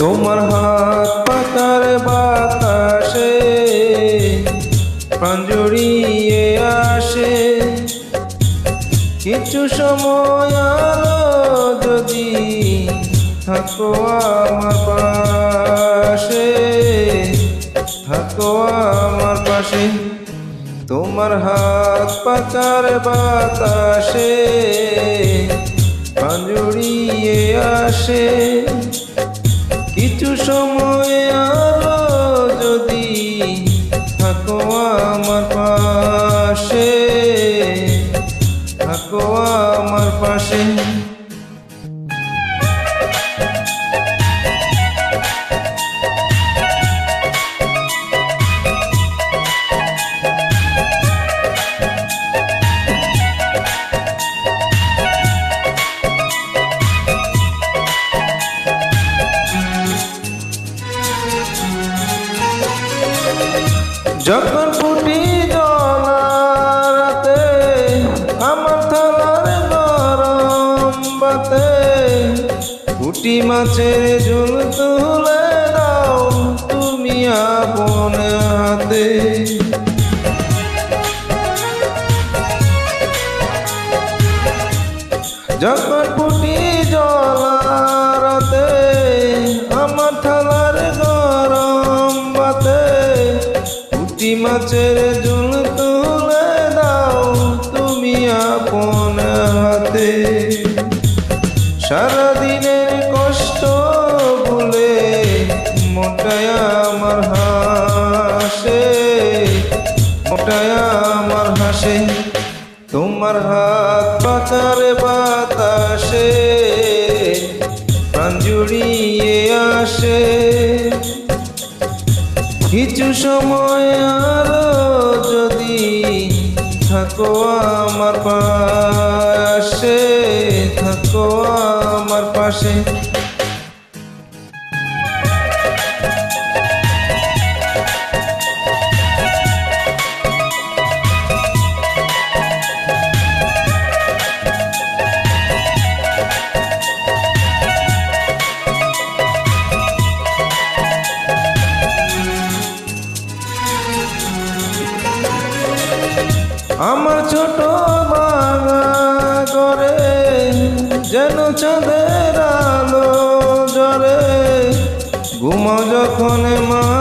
তোমার হাত পাতার বাতাসে প্রাণ কিছু সময় আলো যদি থাকো আমার পাশে, থাকো আমার পাশে। তোমার হাত পাতার বাতাসে প্রাণ জড়িয়ে আসে। কিছু সময় আলো থাকো আমার পাশে। যখন ফুটি জলারাতে ফুটি মাছের ঝুল তুলে দাও তুমি আপন হাতে। যখন ফুটি জলারাতে আমার থালার গরম বাতে পুটি মাছের ঝুল মোটায় আমার হাসে। তোমার হাত পাতারে বাতাসে, প্রাণ জুড়িয়ে আসে। কিছু সময় আরও যদি থাকো আমার পাশে, থাকো আমার পাশে। আমার ছোট বাঙা করে যেন চাঁদের আলো জরে ঘুমাও যখন মাতার